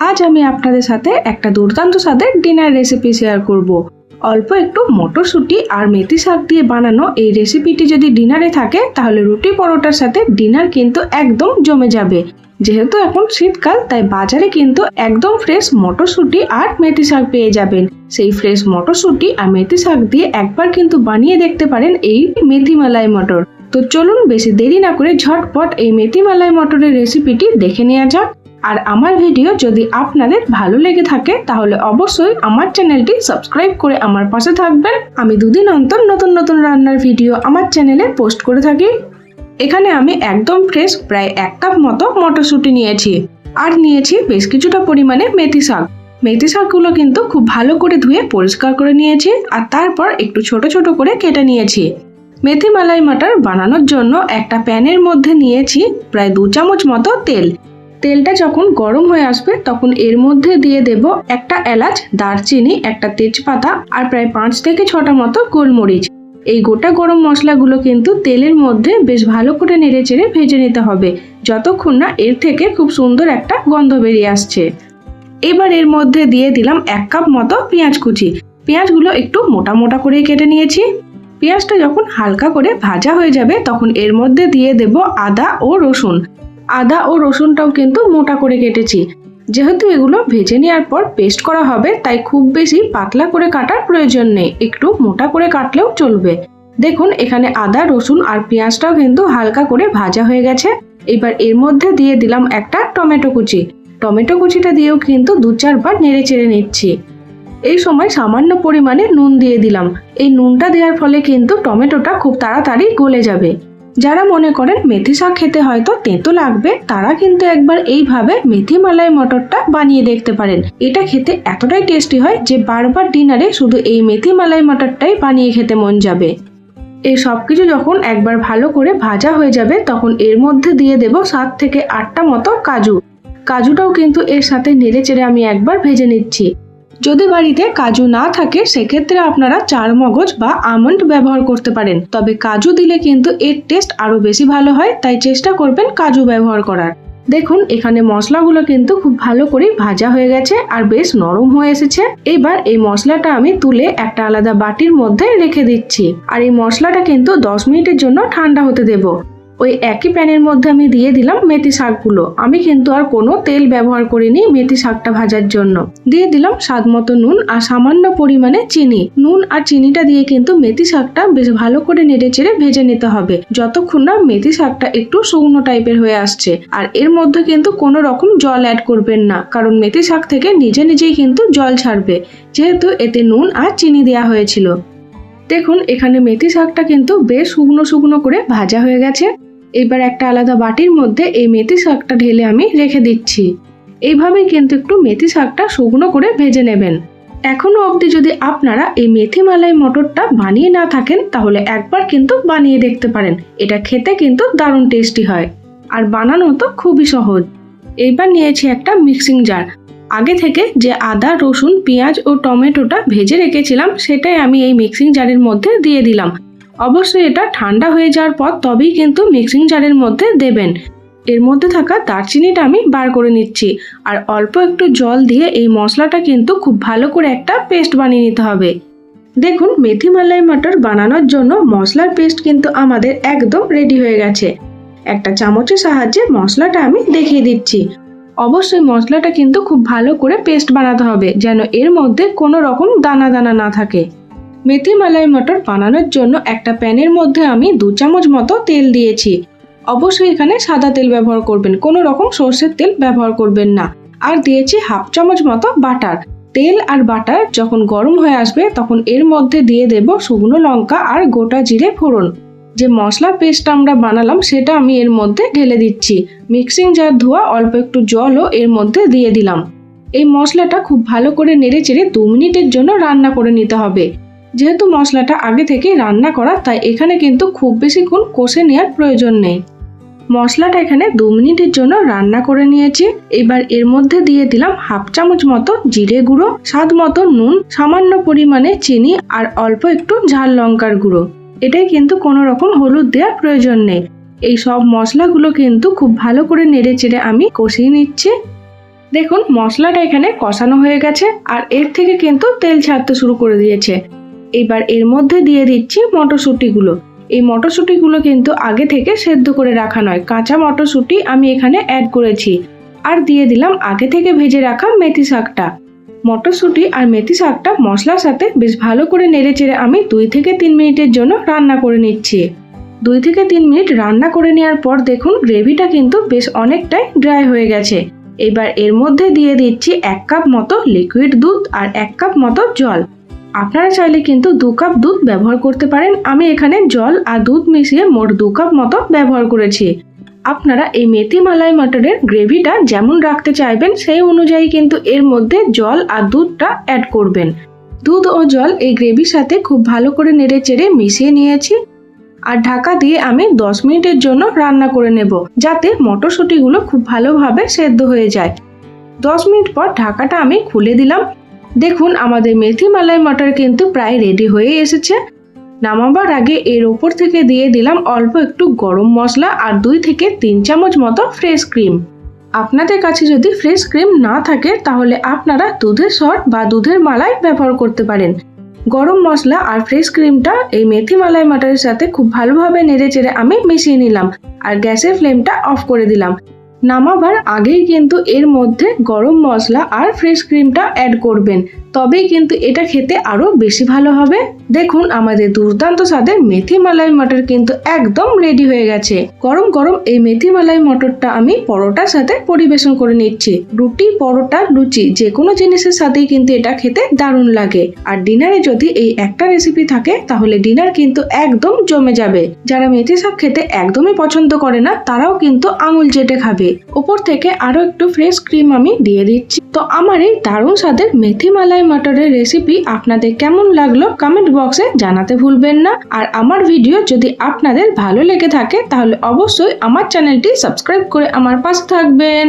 আজ আমি আপনাদের সাথে একটা দুর্দান্ত স্বাদের ডিনার রেসিপি শেয়ার করব। অল্প একটু মটরশুঁটি আর মেথি শাক দিয়ে বানানো এই রেসিপিটি যদি ডিনারে থাকে, তাহলে রুটি পরোটার সাথে ডিনার কিন্তু একদম জমে যাবে। যেহেতু এখন শীতকাল, তাই বাজারে কিন্তু একদম ফ্রেশ মটরশুঁটি আর মেথি শাক পেয়ে যাবেন। সেই ফ্রেশ মটরশুঁটি আর মেথি শাক দিয়ে একবার কিন্তু বানিয়ে দেখতে পারেন এই মেথি মালাই মটর। তো চলুন বেশি দেরি না করে ঝটপট এই মেথি মালাই মটরের রেসিপিটি দেখে নেওয়া যাক। আর আমার ভিডিও যদি আপনাদের ভালো লেগে থাকে, তাহলে অবশ্যই আমার চ্যানেলটি সাবস্ক্রাইব করে আমার পাশে থাকবেন। আমি দুদিন অন্তর নতুন নতুন রান্নার ভিডিও আমার চ্যানেলে পোস্ট করে থাকি। এখানে আমি একদম ফ্রেশ প্রায় এক কাপ মতো মটরশুঁটি নিয়েছি আর নিয়েছি বেশ কিছুটা পরিমাণে মেথি শাক। মেথি শাকগুলো কিন্তু খুব ভালো করে ধুয়ে পরিষ্কার করে নিয়েছি আর তারপর একটু ছোট ছোট করে কেটে নিয়েছি। মেথি মালাই মাটার বানানোর জন্য একটা প্যানের মধ্যে নিয়েছি প্রায় দু চামচ মতো তেল। তেলটা যখন গরম হয়ে আসবে, তখন এর মধ্যে দিয়ে দেব একটা এলাচ, দারচিনি, একটা তেজপাতা আর প্রায় পাঁচ থেকে ছটা মতো গোলমরিচ। এই গোটা গরম মশলাগুলো কিন্তু তেলের মধ্যে বেশ ভালো করে নেড়ে চেড়ে ভেজে নিতে হবে, যতক্ষণ না এর থেকে খুব সুন্দর একটা গন্ধ বেরিয়ে আসছে। এবার এর মধ্যে দিয়ে দিলাম এক কাপ মতো পেঁয়াজ কুচি। পেঁয়াজগুলো একটু মোটা মোটা করে কেটে নিয়েছি। পেঁয়াজটা যখন হালকা করে ভাজা হয়ে যাবে, তখন এর মধ্যে দিয়ে দেব আদা ও রসুন। আদা ও রসুনটাও কিন্তু মোটা করে কেটেছি। যেহেতু এগুলো ভেজে নেওয়ার পর পেস্ট করা হবে, তাই খুব বেশি পাতলা করে কাটার প্রয়োজন নেই। একটু মোটা করে কাটলেও চলবে। দেখুন, এখানে আদা, রসুন আর পেঁয়াজটাও কিন্তু হালকা করে ভাজা হয়ে গেছে। এবার এর মধ্যে দিয়ে দিলাম একটা টমেটো কুচি। টমেটো কুচিটা দিয়েও কিন্তু দু চারবার নেড়ে চেড়ে নিচ্ছি। এই সময় সামান্য পরিমাণে নুন দিয়ে দিলাম। এই নুনটা দেওয়ার ফলে কিন্তু টমেটোটা খুব তাড়াতাড়ি গলে যাবে। যারা মনে করেন মেথি শাক খেতে হয়তো তেঁতো লাগবে, তারা কিন্তু একবার এইভাবে মেথি মালাই মটরটা বানিয়ে দেখতে পারেন। এটা খেতে এতটাই টেস্টি হয় যে বারবার ডিনারে শুধু এই মেথি মালাই মটরটাই বানিয়ে খেতে মন যাবে। এই সব কিছু যখন একবার ভালো করে ভাজা হয়ে যাবে, তখন এর মধ্যে দিয়ে দেব সাত থেকে আটটা মতো কাজু। কাজুটাও কিন্তু এর সাথে নেড়ে চেড়ে আমি একবার ভেজে নিচ্ছি। যদি বাড়িতে কাজু না থাকে, সেক্ষেত্রে আপনারা চার মগজ বা আমন্ড ব্যবহার করতে পারেন। তবে কাজু দিলে কিন্তু এর টেস্ট আরও বেশি ভালো হয়, তাই চেষ্টা করবেন কাজু ব্যবহার করার। দেখুন, এখানে মশলাগুলো কিন্তু খুব ভালো করে ভাজা হয়ে গেছে আর বেশ নরম হয়ে এসেছে। এবার এই মশলাটা আমি তুলে একটা আলাদা বাটির মধ্যে রেখে দিচ্ছি। আর এই মশলাটা কিন্তু দশ মিনিটের জন্য ঠান্ডা হতে দেবো। ওই একই প্যানের মধ্যে আমি দিয়ে দিলাম মেথি শাকগুলো। আমি কিন্তু আর কোনো তেল ব্যবহার করিনি মেথি শাকটা ভাজার জন্য। দিয়ে দিলাম স্বাদ মতো নুন আর সামান্য পরিমাণে চিনি। নুন আর চিনিটা দিয়ে কিন্তু মেথি শাকটা বেশ ভালো করে নেড়ে চেড়ে ভেজে নিতে হবে। যতক্ষণ না মেথি শাকটা একটু শুকনো টাইপের হয়ে আসছে। আর এর মধ্যে কিন্তু কোনো রকম জল অ্যাড করবেন না। কারণ মেথি শাক থেকে নিজে নিজেই কিন্তু জল ছাড়বে। যেহেতু এতে নুন আর চিনি দেওয়া হয়েছিল। দেখুন, এখানে মেথি শাকটা কিন্তু বেশ শুকনো শুকনো করে ভাজা হয়ে গেছে। এবার একটা আলাদা বাটির মধ্যে এই মেথি শাকটা ঢেলে আমি রেখে দিচ্ছি। এইভাবেই কিন্তু একটু মেথি শাকটা শুকনো করে ভেজে নেবেন। এখনও অবধি যদি আপনারা এই মেথি মালাই মটরটা বানিয়ে না থাকেন, তাহলে একবার কিন্তু বানিয়ে দেখতে পারেন। এটা খেতে কিন্তু দারুণ টেস্টি হয় আর বানানো তো খুবই সহজ। এইবার নিয়েছি একটা মিক্সিং জার। আগে থেকে যে আদা, রসুন, পেঁয়াজ ও টমেটোটা ভেজে রেখেছিলাম, সেটাই আমি এই মিক্সিং জারের মধ্যে দিয়ে দিলাম। অবশ্যই এটা ঠান্ডা হয়ে যাওয়ার পর তবেই কিন্তু মিক্সিং জারের মধ্যে দেবেন। এর মধ্যে থাকা দারচিনিটা আমি বার করে নিচ্ছি। আর অল্প একটু জল দিয়ে এই মশলাটা কিন্তু খুব ভালো করে একটা পেস্ট বানিয়ে নিতে হবে। দেখুন, মেথি মালাই মটর বানানোর জন্য মশলার পেস্ট কিন্তু আমাদের একদম রেডি হয়ে গেছে। একটা চামচের সাহায্যে মশলাটা আমি দেখিয়ে দিচ্ছি। অবশ্যই মশলাটা কিন্তু খুব ভালো করে পেস্ট বানাতে হবে, যেন এর মধ্যে কোনো রকম দানা দানা না থাকে। মেথি মালাই মটর বানানোর জন্য একটা প্যানের মধ্যে আমি দু চামচ মতো তেল দিয়েছি। অবশ্যই এখানে সাদা তেল ব্যবহার করবেন, কোনো রকম সর্ষের তেল ব্যবহার করবেন না। আর দিয়েছি হাফ চামচ মতো বাটার। তেল আর বাটার যখন গরম হয়ে আসবে, তখন এর মধ্যে দিয়ে দেব শুকনো লঙ্কা আর গোটা জিরে ফোড়ন। যে মশলা পেস্ট আমরা বানালাম, সেটা আমি এর মধ্যে ঢেলে দিচ্ছি। মিক্সিং জার ধোয়া, অল্প একটু জলও এর মধ্যে দিয়ে দিলাম। এই মশলাটা খুব ভালো করে নেড়ে চেড়ে দু মিনিটের জন্য রান্না করে নিতে হবে। যেহেতু মশলাটা আগে থেকে রান্না করা, তাই এখানে কিন্তু খুব বেশিক্ষণ কষে নেওয়ার প্রয়োজন নেই। মশলাটা এখানে দু মিনিটের জন্য রান্না করে নিয়েছি। এবার এর মধ্যে দিয়ে দিলাম হাফ চামচ মতো জিরে গুঁড়ো, স্বাদ মতো নুন, সামান্য পরিমাণে চিনি আর অল্প একটু ঝাল লঙ্কার গুঁড়ো। এটাই কিন্তু কোনো রকম হলুদ দেওয়ার প্রয়োজন নেই। এই সব মশলাগুলো কিন্তু খুব ভালো করে নেড়ে চেড়ে আমি কষিয়ে নিচ্ছি। দেখুন, মশলাটা এখানে কষানো হয়ে গেছে আর এর থেকে কিন্তু তেল ছাড়তে শুরু করে দিয়েছে। এবার এর মধ্যে দিয়ে দিচ্ছি মটরশুঁটিগুলো। এই মটরশুঁটিগুলো কিন্তু আগে থেকে সেদ্ধ করে রাখা নয়। কাঁচা মটরশুঁটি আমি এখানে অ্যাড করেছি। আর দিয়ে দিলাম আগে থেকে ভেজে রাখা মেথি শাকটা। মটরশুঁটি আর মেথি শাকটা মশলার সাথে বেশ ভালো করে নেড়ে চেড়ে আমি দুই থেকে তিন মিনিটের জন্য রান্না করে নিচ্ছি। দুই থেকে তিন মিনিট রান্না করে নেওয়ার পর দেখুন গ্রেভিটা কিন্তু বেশ অনেকটাই ড্রাই হয়ে গেছে। এবার এর মধ্যে দিয়ে দিচ্ছি এক কাপ মতো লিকুইড দুধ আর এক কাপ মতো জল। আপনারা চাইলে কিন্তু দু কাপ দুধ ব্যবহার করতে পারেন। আমি এখানে জল আর দুধ মিশিয়ে মোট দু কাপ মতো ব্যবহার করেছি। আপনারা এই মেথি মালাই মটরের গ্রেভিটা যেমন রাখতে চাইবেন, সেই অনুযায়ী কিন্তু এর মধ্যে জল আর দুধটা অ্যাড করবেন। দুধ ও জল এই গ্রেভির সাথে খুব ভালো করে নেড়ে চেড়ে মিশিয়ে নিয়েছি। আর ঢাকা দিয়ে আমি 10 মিনিটের জন্য রান্না করে নেব, যাতে মটরশুঁটিগুলো খুব ভালোভাবে সেদ্ধ হয়ে যায়। 10 মিনিট পর ঢাকাটা আমি খুলে দিলাম। দেখুন, আমাদের মেথি মালাই মটর কিন্তু প্রায় রেডি হয়ে এসেছে। নামাবার আগে এর ওপর থেকে দিয়ে দিলাম অল্প একটু গরম মশলা আর দুই থেকে তিন চামচ মতো ফ্রেশ ক্রিম আপনাদের কাছে যদি ফ্রেশ ক্রিম না থাকে, তাহলে আপনারা দুধের শর্ট বা দুধের মালাই ব্যবহার করতে পারেন। গরম মশলা আর ফ্রেশ ক্রিমটা এই মেথি মালাই মাটারের সাথে খুব ভালোভাবে নেড়ে চেড়ে আমি মিশিয়ে নিলাম আর গ্যাসের ফ্লেমটা অফ করে দিলাম। নামাবার আগেই কিন্তু এর মধ্যে গরম মশলা আর ফ্রেশ ক্রিমটা অ্যাড করবেন। তবেই কিন্তু এটা খেতে আরও বেশি ভালো হবে। দেখুন, আমাদের দুর্দান্ত স্বাদের মেথি মালাই মটর কিন্তু একদম রেডি হয়ে গেছে। গরম গরম এই মেথি মালাই মটরটা আমি পরোটার সাথে পরিবেশন করে নিচ্ছি। রুটি, পরোটা, লুচি যে কোনো জিনিসের সাথেই কিন্তু এটা খেতে দারুণ লাগে। আর ডিনারে যদি এই একটা রেসিপি থাকে, তাহলে ডিনার কিন্তু একদম জমে যাবে। যারা মেথি শাক খেতে একদমই পছন্দ করে না, তারাও কিন্তু আঙুল চেটে খাবে। ওপর থেকে আরও একটু ফ্রেশ ক্রিম আমি দিয়ে দিচ্ছি। তো আমার এই দারুণ স্বাদের মেথি মালাই মটরের রেসিপি আপনাদের কেমন লাগল কমেন্ট বক্সে জানাতে ভুলবেন না। আর আমার ভিডিও যদি আপনাদের ভালো লেগে থাকে, তাহলে অবশ্যই আমার চ্যানেলটি সাবস্ক্রাইব করে আমার পাশে থাকবেন।